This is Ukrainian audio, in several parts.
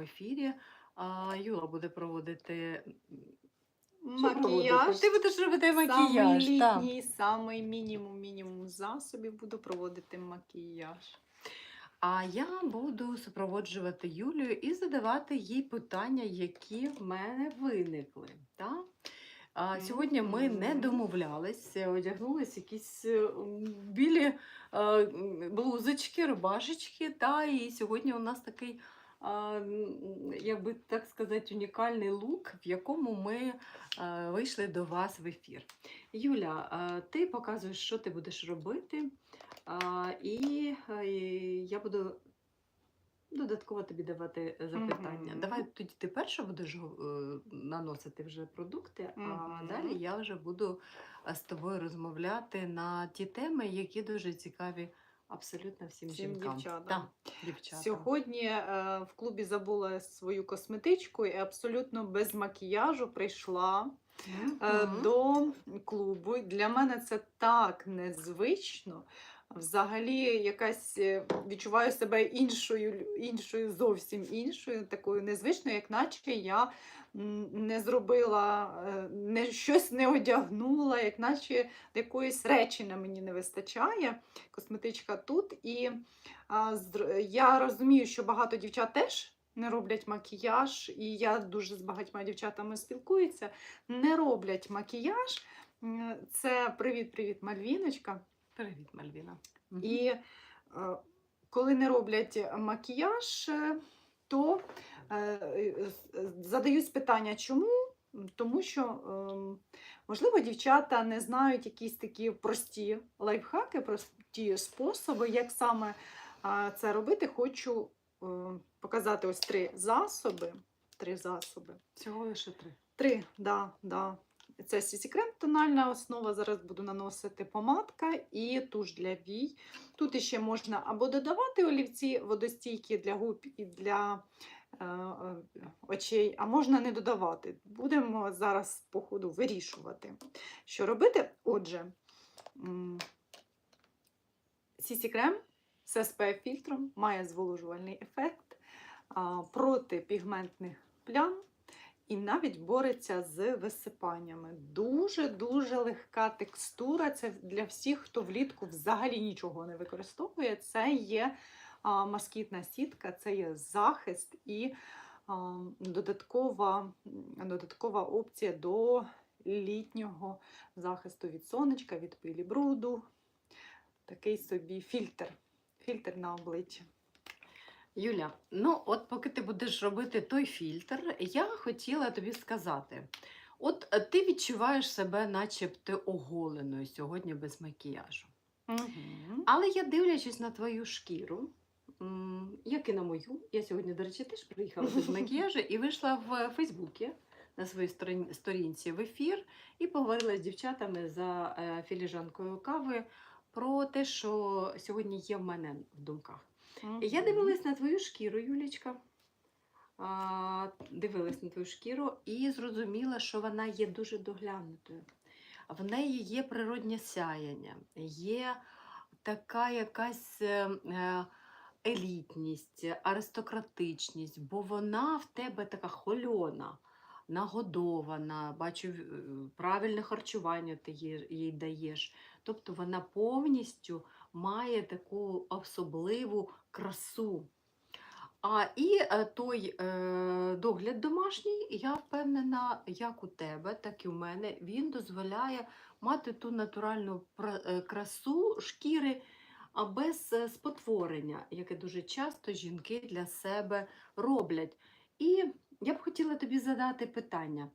прямому ефірі. А, Юла буде проводити Макіяж. Ти будеш робити Самий макіяж. так. літній, самий мінімум мінімум засобів буду проводити макіяж. А я буду супроводжувати Юлію і задавати їй питання, які в мене виникли. Так? А, сьогодні ми не домовлялися, одягнулись якісь е, білі е, блузочки, рубашечки. Та, і сьогодні у нас такий, а, м, як би так сказати, унікальний лук, в якому ми е, вийшли до вас в ефір. Юля, е, ти показуєш, що ти будеш робити. І, е, я буду додатково тобі давати запитання. Мгм. Давай тоді ти перша будеш наносити вже продукти, а далі я вже буду з тобою розмовляти на ті теми, які дуже цікаві абсолютно всім, Всім жінкам. дівчатам. Да. дівчатам. Сьогодні е, в клубі забула свою косметичку і абсолютно без макіяжу прийшла е, Мгм. до клубу. Для мене це так незвично. Взагалі, якась е, відчуваю себе іншою, іншою, зовсім іншою, такою незвичною, як наче я не зробила, е, не, щось не одягнула, як наче якоїсь речі на мені не вистачає. Косметичка тут. І а, я розумію, що багато дівчат теж не роблять макіяж, і я дуже з багатьма дівчатами спілкуюся, не роблять макіяж. Це привіт-привіт, Мальвіночка. Привіт, Мальвіна. І е, коли не роблять макіяж, е, то е, задаюсь питання, чому? Тому що, ем, можливо, дівчата не знають якісь такі прості лайфхаки, прості способи, як саме це робити. Хочу показати ось три засоби. Три засоби. Всього лише три. Три, да, да. Це CC крем тональна основа. Зараз буду наносити помадка і туш для вій. Тут іще можна або додавати олівці водостійкі для губ і для е, е, очей, а можна не додавати. Будемо зараз по ходу вирішувати, що робити. Отже, м, CC крем з SPF фільтром має зволожувальний ефект проти пігментних плям і навіть бореться з висипаннями. Дуже-дуже легка текстура. Це для всіх, хто влітку взагалі нічого не використовує. Це є москітна сітка, це є захист і додаткова, додаткова опція до літнього захисту від сонечка, від пилі бруду. Такий собі фільтр. Фільтр на обличчя. Юля, ну от поки ти будеш робити той фільтр, я хотіла тобі сказати: от е, ти відчуваєш себе, начебто, оголеною сьогодні без макіяжу. Угу. Але я дивлячись на твою шкіру, як і на мою, я сьогодні, до речі, теж приїхала без макіяжу і вийшла в Фейсбуці на своїй сторінці в ефір і поговорила з дівчатами за е, філіжанкою кави про те, що сьогодні є в мене в думках. Я дивилась на твою шкіру, Юлічка. А, дивилась на твою шкіру і зрозуміла, що вона є дуже доглянутою. В неї є природнє сяяння, є така якась е, е, елітність, аристократичність, бо вона в тебе така хольона, нагодована, бачу, е, правильне харчування ти їй даєш. Тобто вона повністю має таку особливу красу. А і е, той е, догляд домашній, я впевнена, як у тебе, так і у мене, він дозволяє мати ту натуральну е, красу шкіри, без е, спотворення, яке дуже часто жінки для себе роблять. І я б хотіла тобі задати питання.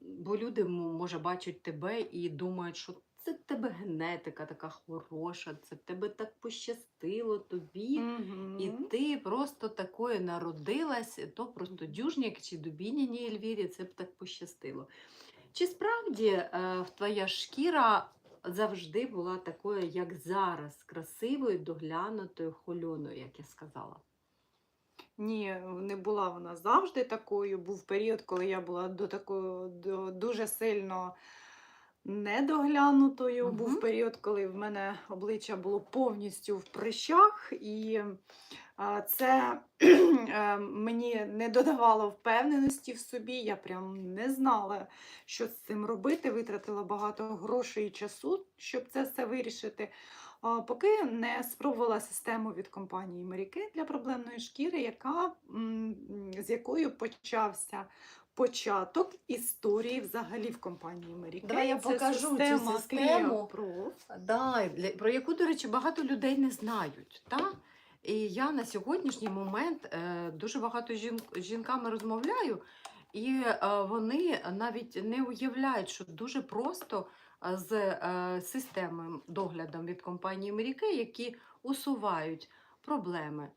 Бо люди, може, бачать тебе і думають, що це в тебе генетика така хороша, це в тебе так пощастило тобі. Мгм. І ти просто такою народилась, то просто дюжник чи дубіняній Ельвірі, це б так пощастило. Чи справді е, твоя шкіра завжди була такою, як зараз, красивою, доглянутою, хольоною, як я сказала? Ні, не була вона завжди такою. Був період, коли я була до такого до, дуже сильно недоглянутою. Мгм. Був період, коли в мене обличчя було повністю в прищах, і а, це е, мені не додавало впевненості в собі. Я прям не знала, що з цим робити. Витратила багато грошей і часу, щоб це все вирішити. Поки не спробувала систему від компанії Меріки для проблемної шкіри, яка, з якою почався початок історії взагалі в компанії Меріки. Давай я покажу цю систему. Да, для- про яку, до речі, багато людей не знають. Та? І я на сьогоднішній момент е, дуже багато жін, з жінками розмовляю, і е, вони навіть не уявляють, що дуже просто е, з е, системою доглядом від компанії Меріке, які усувають проблеми.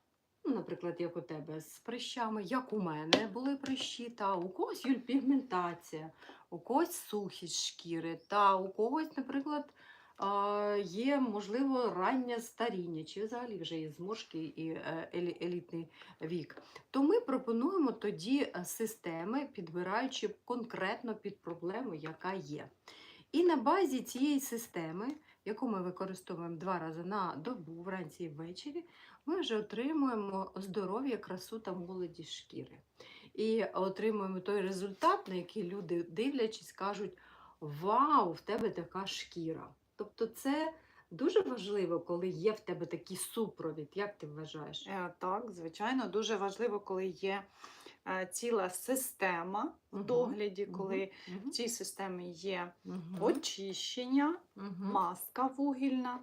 Ну, Наприклад, як у тебе з прищами, як у мене були прищі, та у когось юль пігментація, у когось сухість шкіри, та у когось, наприклад, є, можливо, раннє старіння, чи взагалі вже є зморшки і е, елітний вік. То ми пропонуємо тоді е, системи, підбираючи конкретно під проблему, яка є. І на базі цієї системи, яку ми використовуємо два рази на добу, вранці і ввечері, ми вже отримуємо здоров'я, красу та молодість шкіри. І отримуємо той результат, на який люди, дивлячись, кажуть: Вау, в тебе така шкіра. Тобто, це дуже важливо, коли є в тебе такий супровід. Як ти вважаєш? Е, Так, звичайно, дуже важливо, коли є ціла система в догляді, коли в цій системі є очищення, маска вугільна,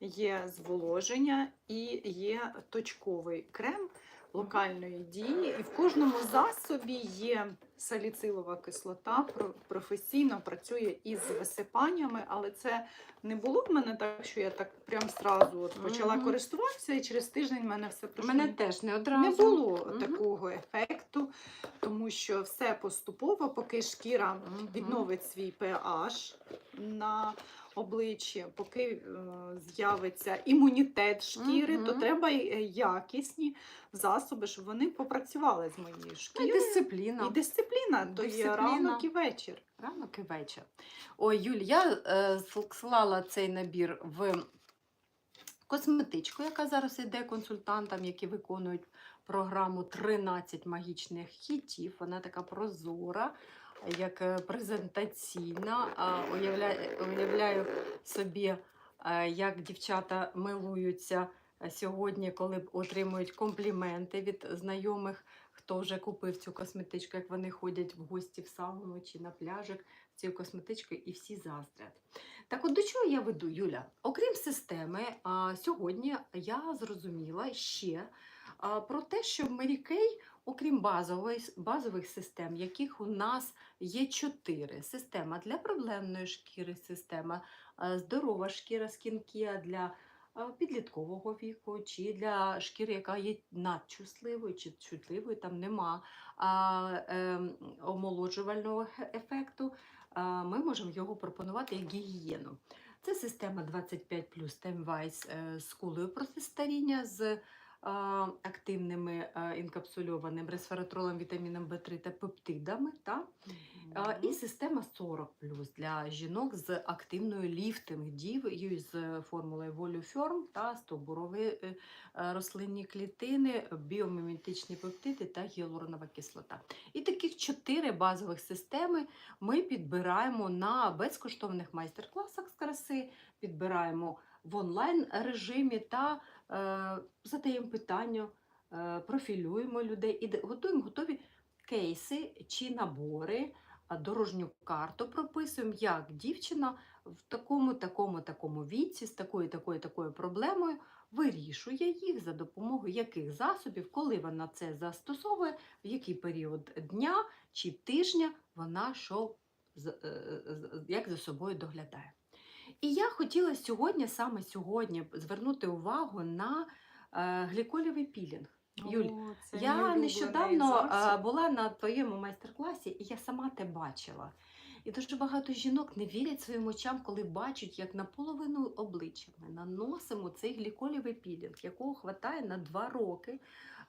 є зволоження і є точковий крем локальної дії. І в кожному засобі є саліцилова кислота, професійно працює із висипаннями, але це не було в мене так, що я так прям сразу от почала Мгм. користуватися, і через тиждень в мене все У пройшло. мене теж не одразу. Не було Мгм. такого ефекту, тому що все поступово, поки шкіра Мгм. відновить свій pH на обличчі, поки е, з'явиться імунітет шкіри, то треба е, якісні засоби, щоб вони попрацювали з моєю Ну, і дисципліна. І дисципліна, то є ранок і вечір. Ранок і вечір. Ой, Юль, я е, слала цей набір в косметичку, яка зараз йде консультантам, які виконують програму 13 магічних хітів. Вона така прозора, як е, презентаційна. Уявляю, уявляю собі, е, як дівчата милуються е, сьогодні, коли отримують компліменти від знайомих, хто вже купив цю косметичку, як вони ходять в гості в сауну чи на пляжик з цією косметичкою, і всі заздрять. Так от до чого я веду, Юля? Окрім системи, сьогодні я зрозуміла ще про те, що Kay, окрім базової, базових систем, яких у нас є чотири: система для проблемної шкіри, система здорова шкіра скінкія для підліткового віку, чи для шкіри, яка є надчутливою чи чутливою, там нема а, ем, омолоджувального ефекту а, ми можемо його пропонувати як гігієну. Це система 25 плюс Темвайс з кулею проти старіння з активними а, інкапсульованим ресвератролом, вітаміном В3 та пептидами. Та? І система 40 плюс для жінок з активною ліфтинг дією з формулою Волюферм та стовбурові е, е, рослинні клітини, біоміметичні пептиди та гіалуронова кислота. І таких чотири базових системи ми підбираємо на безкоштовних майстер-класах з краси, підбираємо в онлайн режимі та е, задаємо питання, е, профілюємо людей і готуємо готові кейси чи набори, дорожню карту прописуємо, як дівчина в такому, такому, такому віці, з такою, такою, такою проблемою вирішує їх за допомогою яких засобів, коли вона це застосовує, в який період дня чи тижня вона що, е, е, як за собою доглядає. І я хотіла сьогодні, саме сьогодні, звернути увагу на е, гліколівий пілінг. Юль, О, я нещодавно була на твоєму майстер-класі, і я сама те бачила. І дуже багато жінок не вірять своїм очам, коли бачать, як наполовину обличчя ми наносимо цей гліколівий пілінг, якого хватає на два роки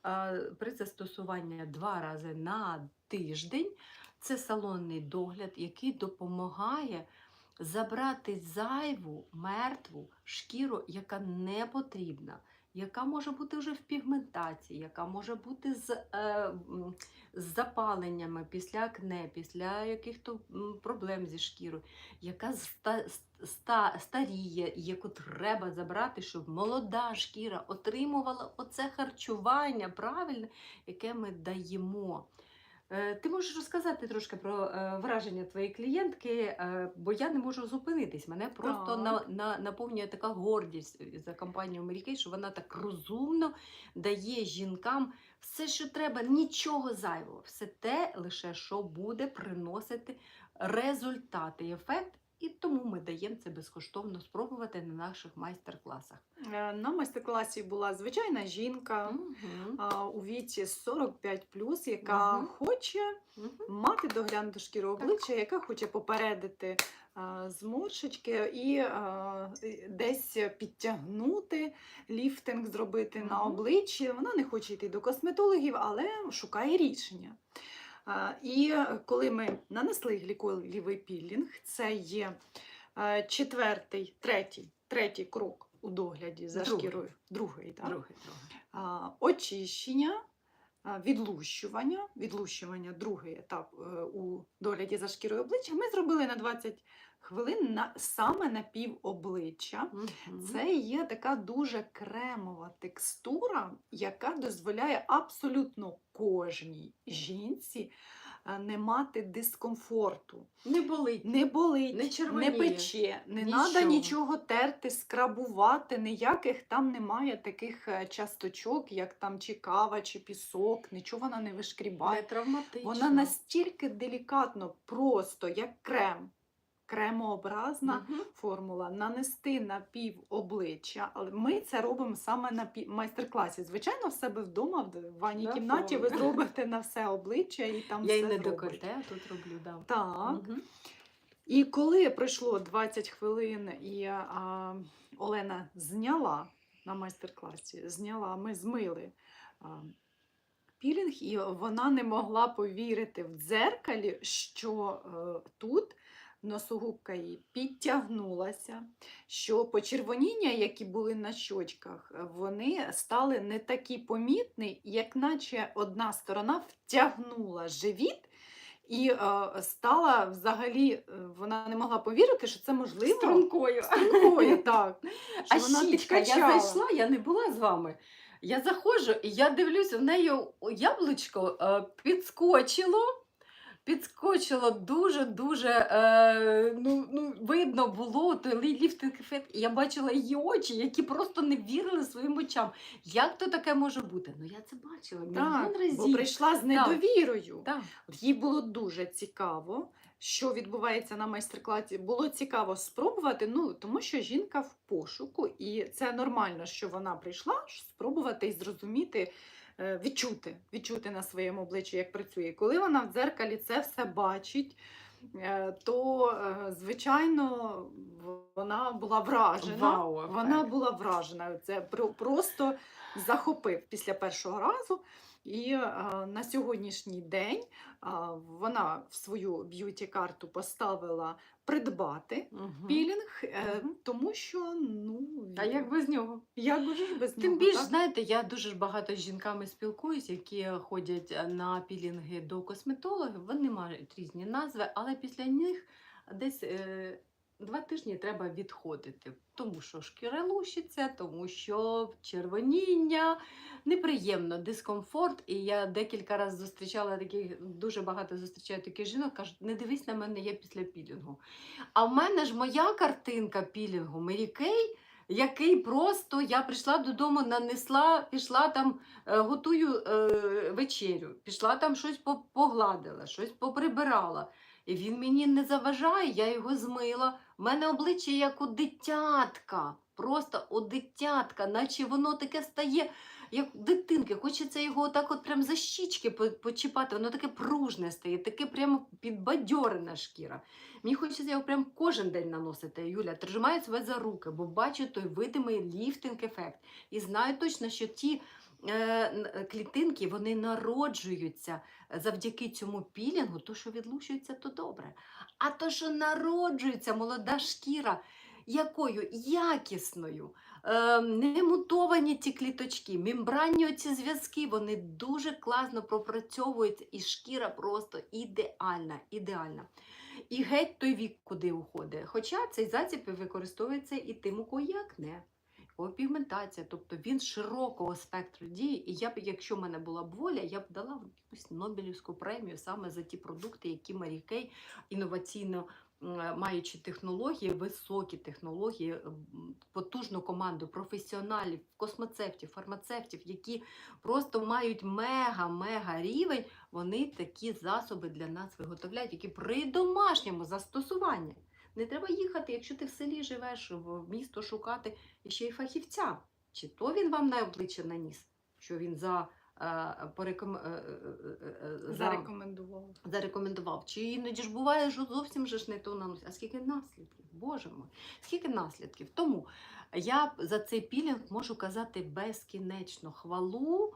а, при застосуванні два рази на тиждень. Це салонний догляд, який допомагає забрати зайву, мертву шкіру, яка не потрібна, яка може бути вже в пігментації, яка може бути з, е, з запаленнями після акне, після яких-то проблем зі шкірою, яка ста, ста, старіє, яку треба забрати, щоб молода шкіра отримувала оце харчування правильне, яке ми даємо. Е, Ти можеш розказати трошки про е, враження твоєї клієнтки, е, бо я не можу зупинитись. Мене просто на, Так. на, наповнює така гордість за компанію Мерікей, що вона так розумно дає жінкам все, що треба, нічого зайвого, все те лише, що буде приносити результати і ефект. І тому ми даємо це безкоштовно спробувати на наших майстер-класах. Е, На майстер-класі була звичайна жінка а, у віці 45 яка Мгм. хоче Мгм. мати доглянуту шкіру Так. обличчя, яка хоче попередити зморшечки і десь підтягнути, ліфтинг зробити на обличчі. Вона не хоче йти до косметологів, але шукає рішення. І коли ми нанесли гліколівий пілінг, це є е, четвертий, третій, третій крок у догляді за Другий. шкірою. Другий, так? Другий, другий. очищення, відлущування. Відлущування другий етап е, у догляді за шкірою обличчя. Ми зробили на 20 хвилин на, саме на пів обличчя. Мгм. Це є така дуже кремова текстура, яка дозволяє абсолютно кожній жінці е, не мати дискомфорту. не болить. Не болить, Не не, пече, не треба нічого терти, скрабувати, ніяких там немає таких е, часточок, як там чи кава, чи пісок, нічого вона не Не вишкрібає. травматично. Вона настільки делікатно, просто як крем, кремообразна Мгм. формула, нанести на пів обличчя. Але ми це робимо саме на пів майстер-класі. Звичайно, в себе вдома, в ванній На кімнаті, ви зробите на все обличчя і там Я все і не декольте, а тут роблю, да. Так. Мгм. І коли пройшло 20 хвилин, і а, Олена зняла на майстер-класі, зняла, ми змили а, пілінг, і вона не могла повірити в дзеркалі, що е, тут носогубка її підтягнулася, що почервоніння, які були на щочках, вони стали не такі помітні, як наче одна сторона втягнула живіт. І е, стала взагалі, е, вона не могла повірити, що це можливо Стрункою. стрункою, так. А вона щічка, я зайшла, я не була з вами. Я заходжу і я дивлюся, в неї яблучко е, підскочило. Підскочило дуже-дуже е, ну, ну, видно було той лі- ліфтинг ефект. І я бачила її очі, які просто не вірили своїм очам. Як то таке може бути? Ну я це бачила мільйон Так, бо прийшла з недовірою. Так. Їй було дуже цікаво, що відбувається на майстер-класі. Було цікаво спробувати, ну тому що жінка в пошуку, і це нормально, що вона прийшла спробувати і зрозуміти, відчути, відчути на своєму обличчі, як працює. Коли вона в дзеркалі це все бачить. е, То, е, звичайно, вона була вражена. Вау, вона була вражена. Це просто захопив після першого разу. І е, на сьогоднішній день е, вона в свою б'юті-карту поставила придбати Мгм. пілінг, е, тому що ну А як без нього? як би без Тим нього, більш, так? знаєте, я дуже ж багато з жінками спілкуюсь, які ходять на пілінги до косметологів. Вони мають різні назви, але після них десь е, два тижні треба відходити, тому що шкіра лущиться, тому що червоніння, неприємно, дискомфорт. І я декілька разів зустрічала таких, дуже багато зустрічаю таких жінок, кажуть, не дивись на мене, я після пілінгу. А в мене ж моя картинка пілінгу Мері Кей, який просто я прийшла додому, нанесла, пішла там, е, готую е, вечерю, пішла там щось по- погладила, щось поприбирала. І він мені не заважає, я його змила. У мене обличчя як у дитятка, просто у дитятка, наче воно таке стає, як дитинки. Хочеться його отак от прям за щічки почіпати, воно таке пружне стає, таке прямо підбадьорена шкіра. Мені хочеться його прям кожен день наносити. Юля, тримаю себе за руки, бо бачу той видимий ліфтинг ефект. І знаю точно, що ті клітинки вони народжуються завдяки цьому пілінгу, то що відлучується, то добре. А то, що народжується молода шкіра, якою якісною, е, не мутовані ті кліточки, мембранні оці зв'язки, вони дуже класно пропрацьовують, і шкіра просто ідеальна, ідеальна. І геть той вік, куди уходить. Хоча цей засіб використовується і тим, у кого у кого пігментація, тобто він широкого спектру дії. І я б, якщо в мене була б воля, я б дала якусь Нобелівську премію саме за ті продукти, які Марі Кей інноваційно маючи технології, високі технології, потужну команду професіоналів, космоцевтів, фармацевтів, які просто мають мега-мега рівень, вони такі засоби для нас виготовляють, які при домашньому застосуванні. Не треба їхати, якщо ти в селі живеш, в місто шукати ще й фахівця. Чи то він вам на обличчя наніс, що він за, е, пореком... е, е, за Зарекомендувала. зарекомендував. Чи іноді ж буває, що зовсім же ж не то наносить. А скільки наслідків? Боже мой, скільки наслідків. Тому я за цей пілінг можу казати безкінечно хвалу.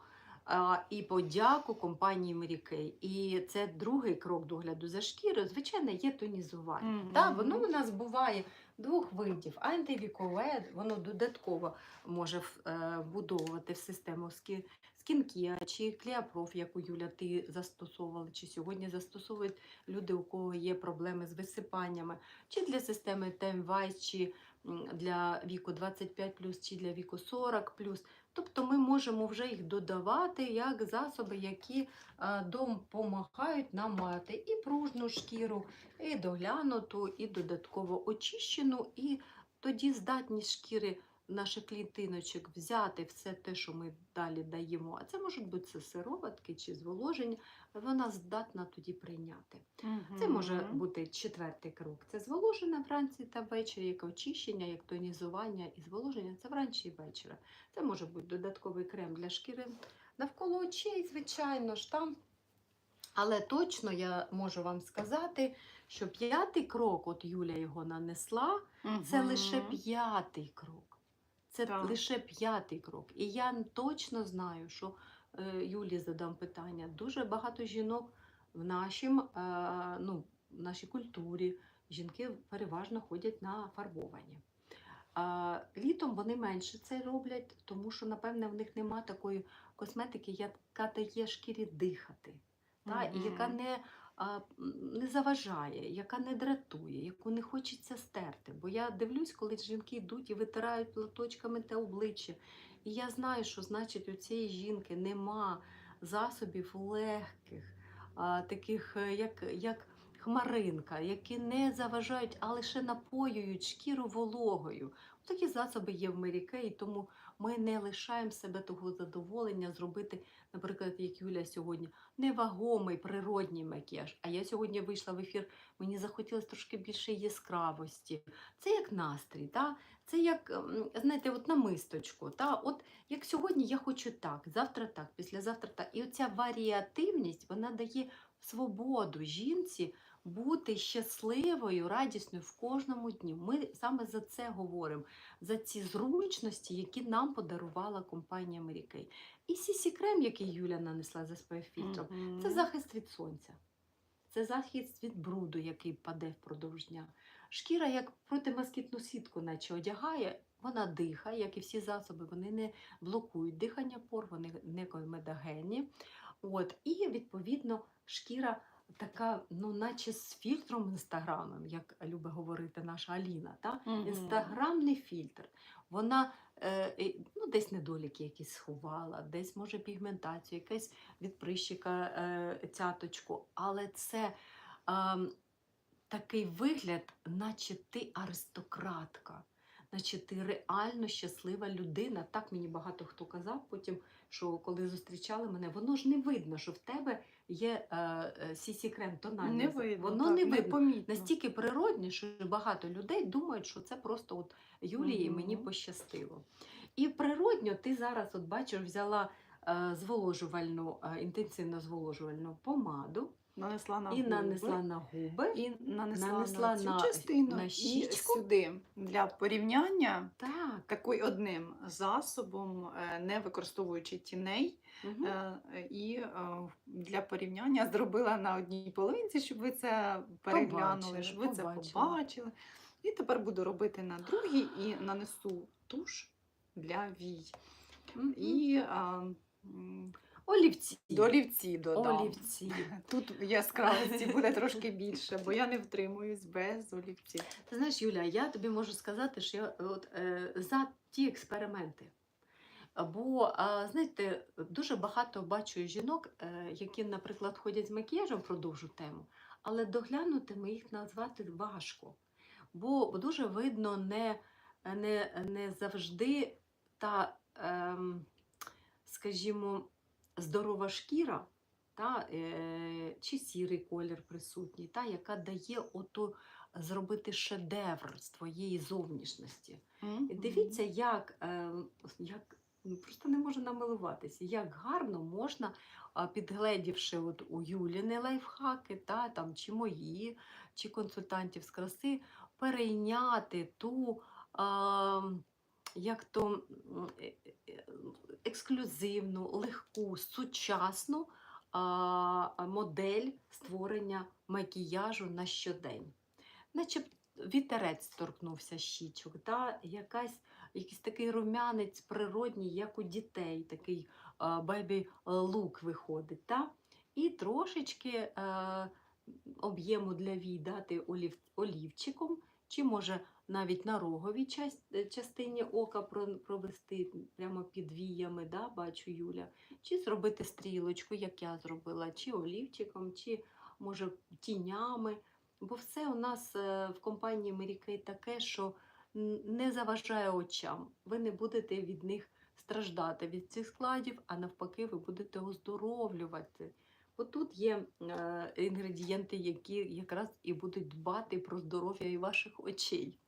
І подяку компанії Kay. І це другий крок догляду за шкірою. Звичайно, є тонізування. Мгм. Так, воно у нас буває двох видів. Антивікове, воно додатково може е, вбудовувати в систему ски- скінкія чи кліапроф, яку Юля ти застосовувала, чи сьогодні застосовують люди, у кого є проблеми з висипаннями, чи для системи TMVICE, чи для віку 25 чи для віку 40 Тобто ми можемо вже їх додавати як засоби, які е, допомагають нам мати і пружну шкіру, і доглянуту, і додатково очищену, і тоді здатність шкіри наших клітиночок взяти все те, що ми далі даємо. А це можуть бути це сироватки чи зволоження, вона здатна тоді прийняти. Це може бути четвертий крок. Це зволоження вранці та ввечері, як очищення, як тонізування і зволоження. Це вранці і ввечері. Це може бути додатковий крем для шкіри навколо очей, звичайно ж там. Але точно я можу вам сказати, що п'ятий крок, от Юля його нанесла, це лише п'ятий крок. Це Так. лише п'ятий крок. І я точно знаю, що е, Юлі задам питання. Дуже багато жінок в нашім, е, ну, в нашій культурі. Жінки переважно ходять на фарбовані. Літом вони менше це роблять, тому що, напевне, в них нема такої косметики, яка дає шкірі дихати, та, і яка не, не заважає, яка не дратує, яку не хочеться стерти. Бо я дивлюсь, коли жінки йдуть і витирають платочками те обличчя. І я знаю, що значить у цієї жінки нема засобів легких, таких, е, як, як хмаринка, які не заважають, а лише напоюють шкіру вологою. Такі засоби є в Мерікеї, тому ми не лишаємо себе того задоволення зробити, наприклад, як Юля сьогодні, невагомий природній макіяж. А я сьогодні вийшла в ефір, мені захотілося трошки більше яскравості. Це як настрій, та? це як, ем, знаєте, от намисточку. Та? От як сьогодні я хочу так, завтра так, післязавтра так. І оця варіативність вона дає свободу жінці бути щасливою, радісною в кожному дні. Ми саме за це говоримо, за ці зручності, які нам подарувала компанія Mary І Сісі крем, який Юля нанесла за SPF фільтром, Мгм. це захист від сонця. Це захист від бруду, який паде впродовж дня. Шкіра, як протимоскітну сітку, наче одягає, вона дихає, як і всі засоби, вони не блокують дихання пор, вони не комедогенні. От, і відповідно шкіра така, ну, наче з фільтром інстаграмом, як любить говорити наша Аліна. Та? Мгм. Інстаграмний фільтр. Вона е, ну, десь недоліки якісь сховала, десь може пігментацію, якась від прищика е, цяточку. Але це е, такий вигляд, наче ти аристократка, наче ти реально щаслива людина. Так мені багато хто казав потім, що коли зустрічали мене, воно ж не видно, що в тебе є е, е, сісі крем тональний. Не видно. Воно так, не видно Непомітно. настільки природні, що багато людей думають, що це просто от Юлії угу. мені пощастило. І природньо ти зараз, от бачиш, взяла е, зволожувальну, е, інтенсивно зволожувальну помаду. Нанесла на і губи. нанесла на губи. І нанесла, нанесла на цю на- частину на і сюди для порівняння. Так. Такий одним засобом, е, не використовуючи тіней. Е, І е, для порівняння зробила на одній половинці, щоб ви це переглянули, Побачили, щоб ви це побачили. побачили. І тепер буду робити на другій і нанесу туш для вій. Мгм. І а, олівці. до олівці додам. Олівці. Тут яскравості буде трошки більше, бо я не втримуюсь без олівців. Ти знаєш, Юля, я тобі можу сказати, що я от, е, за ті експерименти. Бо, знаєте, дуже багато бачу жінок, е, які, наприклад, ходять з макіяжем, продовжу тему, але доглянутими їх назвати важко. Бо дуже видно не, не, не завжди та, ем, скажімо, здорова шкіра, та, е, чи сірий колір присутній, та, яка дає ото зробити шедевр з твоєї зовнішності. І дивіться, як, е, як ну, просто не можу намилуватися, як гарно можна, підгледівши от у Юліни лайфхаки, та, там, чи мої, чи консультантів з краси, перейняти ту, а, як то е- е- ексклюзивну, легку, сучасну модель створення макіяжу на щодень. Наче вітерець торкнувся щічок, та? якась, якийсь такий румянець природній, як у дітей, такий бебі лук виходить. Та? І трошечки е, об'єму для вій олів, олівчиком, чи може навіть на роговій е, частині ока провести прямо під віями, да? бачу Юля, чи зробити стрілочку, як я зробила, чи олівчиком, чи може тінями. Бо все у нас е, в компанії Kay таке, що не заважає очам. Ви не будете від них страждати від цих складів, а навпаки, ви будете оздоровлювати. Бо тут є е, інгредієнти, які якраз і будуть дбати про здоров'я і ваших очей.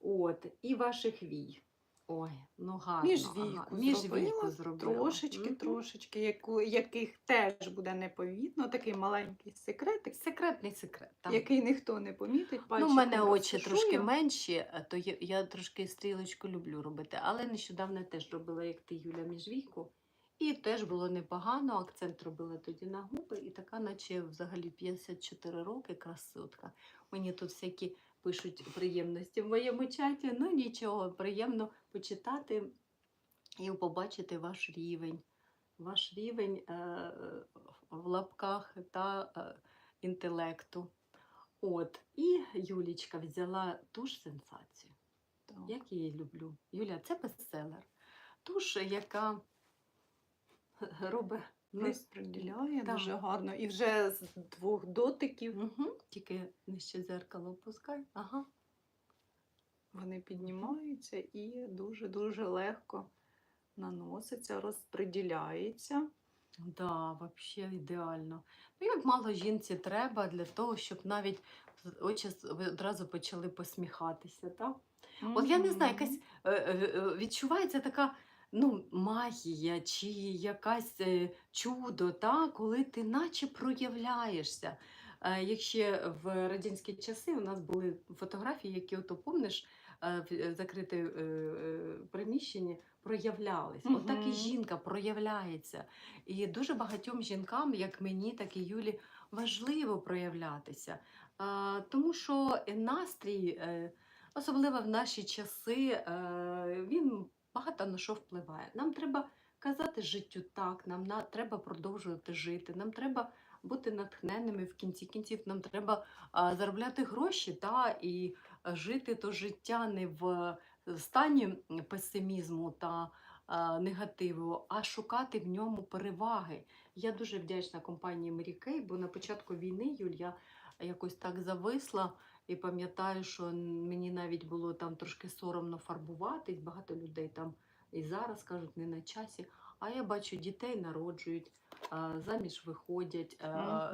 От, і ваших вій. Ой, ну гарно. Міжвійку. Міжвійку зробила, зробила. Трошечки, трошечки, яку, яких теж буде непомітно. Такий маленький секретик, Секретний секрет. Так. який ніхто не помітить. Ну, у мене очі трошки менші, е, то я, я трошки стрілочку люблю робити. Але нещодавно теж робила, як ти, Юля, міжвійку. І теж було непогано. Акцент робила тоді на губи, і така, наче взагалі 54 роки, красотка. Мені тут всякі пишуть приємності в моєму чаті. Ну нічого, приємно почитати і побачити ваш рівень. Ваш рівень е, в лапках та е, інтелекту. От, і Юлічка взяла ту ж сенсацію. Так. Як я її люблю. Юля, це бестселер. Туш, яка робить не- Розподіляє Так. дуже гарно. І вже з двох дотиків Мгм. Тільки нижче зеркало опускай. Ага. вони піднімаються і дуже-дуже легко наноситься, розподіляється. Да, взагалі ідеально. Ну, як мало жінці треба для того, щоб навіть очі одразу почали посміхатися. Так? От я не знаю, якась е, е, е, відчувається така ну, магія чи якась е, чудо, та, коли ти наче проявляєшся. Е, Якщо в радянські часи у нас були фотографії, які ото помниш, е, в закрите приміщенні проявлялись. От так і жінка проявляється. І дуже багатьом жінкам, як мені, так і Юлі, важливо проявлятися. Тому що настрій, особливо в наші часи, він багато на що впливає. Нам треба казати життю так, нам на, треба продовжувати жити, нам треба бути натхненними в кінці кінців, нам треба а, заробляти гроші та, і жити то життя не в стані песимізму та а, негативу, а шукати в ньому переваги. Я дуже вдячна компанії Kay, бо на початку війни Юль, я якось так зависла і пам'ятаю, що мені навіть було там трошки соромно фарбуватись. Багато людей там і зараз кажуть, не на часі. А я бачу, дітей народжують, заміж виходять,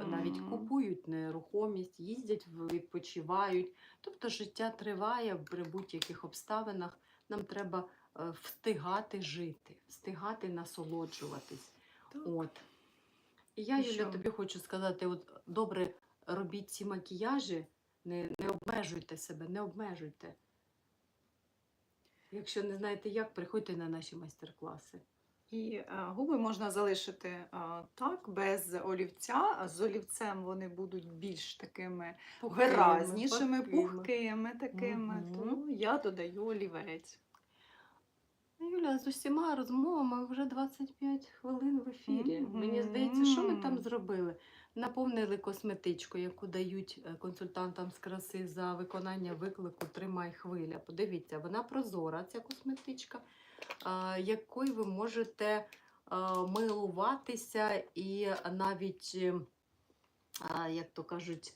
навіть купують нерухомість, їздять, відпочивають. Тобто життя триває при будь-яких обставинах. Нам треба е, встигати жити, встигати насолоджуватись. Так. От. І я, Юля, тобі хочу сказати: от добре робіть ці макіяжі, не, не обмежуйте себе, не обмежуйте. Якщо не знаєте як, приходьте на наші майстер-класи. І е, губи можна залишити е, так, без олівця. А з олівцем вони будуть більш такими виразнішими, пухкими такими. Мгм. То я додаю олівець. Юля, з усіма розмовами вже 25 хвилин в ефірі. Мені здається, що ми там зробили? Наповнили косметичку, яку дають е, консультантам з краси за виконання виклику Тримай хвиля. Подивіться, вона прозора, ця косметичка, а, якою ви можете милуватися і навіть, е, як то кажуть,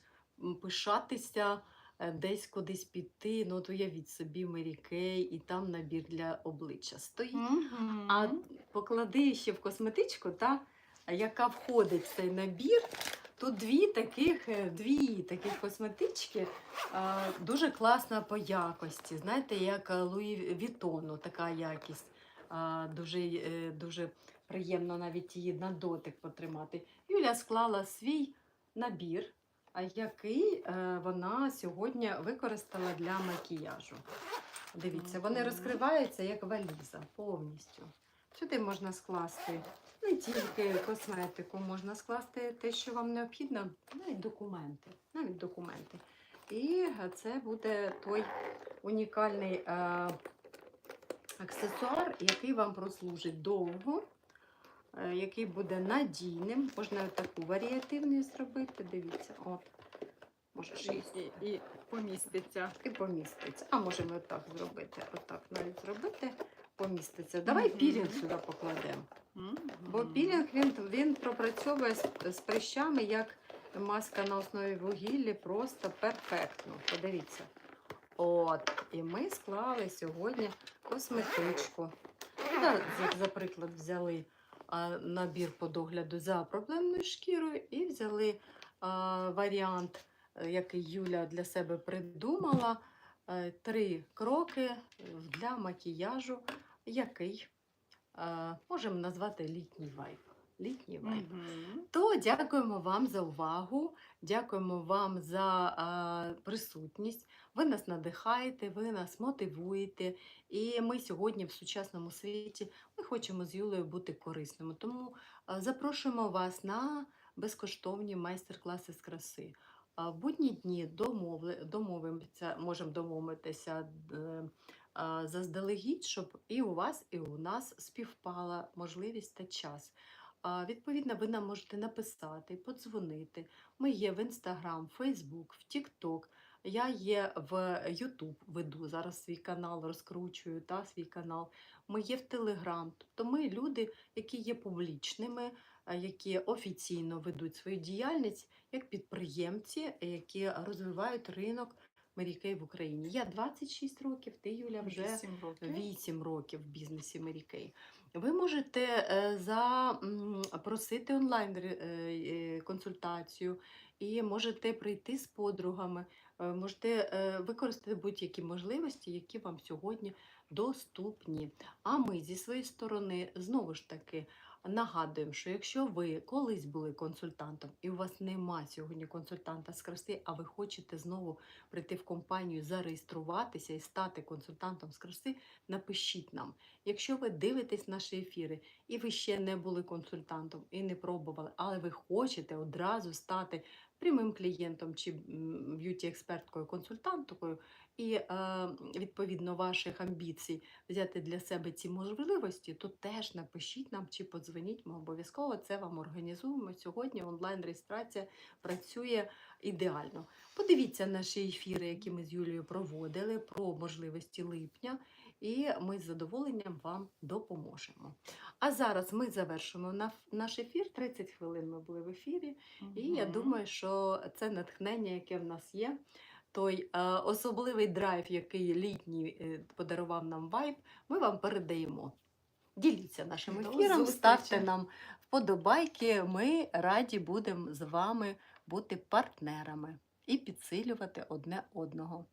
пишатися е, десь кудись піти. Ну, от уявіть собі Мері Кей, і там набір для обличчя стоїть. А поклади ще в косметичку, та, яка входить в цей набір. Тут дві таких, е, дві таких косметички дуже класна по якості. Знаєте, як е, Луї Вітону, така якість. Дуже, е, дуже приємно навіть її на дотик потримати. Юля склала свій набір, а який вона сьогодні використала для макіяжу. Дивіться, вони розкриваються як валіза повністю. Сюди можна скласти не тільки косметику, можна скласти те, що вам необхідно, навіть документи. Навіть документи. І це буде той унікальний е, аксесуар, який вам прослужить довго, е, який буде надійним. Можна таку варіативність зробити. Дивіться, от. Можеш І, і, і поміститься. і поміститься. А можемо отак зробити. Отак навіть зробити, поміститься. Давай пілінг сюди покладемо. Бо пілінг він, він пропрацьовує з, з прищами як маска на основі вугілля просто перфектно. Подивіться. От, і ми склали сьогодні косметичку. Та, за, за приклад, взяли а, набір по догляду за проблемною шкірою і взяли а, варіант, е, який Юля для себе придумала. е, Три кроки для макіяжу, який е, можемо назвати літній вайб. Літній вайб. Мгм. То дякуємо вам за увагу, дякуємо вам за а, присутність. Ви нас надихаєте, ви нас мотивуєте. І ми сьогодні в сучасному світі ми хочемо з Юлею бути корисними. Тому а, запрошуємо вас на безкоштовні майстер-класи з краси. В будні дні домовимося, можемо домовитися е, заздалегідь, щоб і у вас, і у нас співпала можливість та час. Відповідно, ви нам можете написати, подзвонити. Ми є в Інстаграм, Фейсбук, в Тікток. Я є в Ютуб, веду зараз свій канал, розкручую та, свій канал. Ми є в Телеграм. Тобто ми люди, які є публічними, які офіційно ведуть свою діяльність як підприємці, які розвивають ринок Марікей в Україні. Я 26 років, ти, Юля, вже Вісім років. 8 років в бізнесі Kay. Ви можете е, запросити онлайн ре- е, е, консультацію і можете прийти з подругами, можете використати будь-які можливості, які вам сьогодні доступні. А ми зі своєї сторони знову ж таки нагадуємо, що якщо ви колись були консультантом і у вас нема сьогодні консультанта з краси, а ви хочете знову прийти в компанію, зареєструватися і стати консультантом з краси, напишіть нам. Якщо ви дивитесь наші ефіри і ви ще не були консультантом і не пробували, але ви хочете одразу стати прямим клієнтом чи б'юті-експерткою, консультанткою, і е, відповідно ваших амбіцій взяти для себе ці можливості, то теж напишіть нам чи подзвоніть. Ми обов'язково це вам організуємо. Сьогодні онлайн-реєстрація працює ідеально. Подивіться наші ефіри, які ми з Юлією проводили про можливості липня, і ми з задоволенням вам допоможемо. А зараз ми завершимо наш ефір. 30 хвилин ми були в ефірі. І я думаю, що це натхнення, яке в нас є, той е, особливий драйв, який літній е, подарував нам вайб, ми вам передаємо. Діліться нашим ефіром, ставте нам вподобайки. Ми раді будемо з вами бути партнерами і підсилювати одне одного.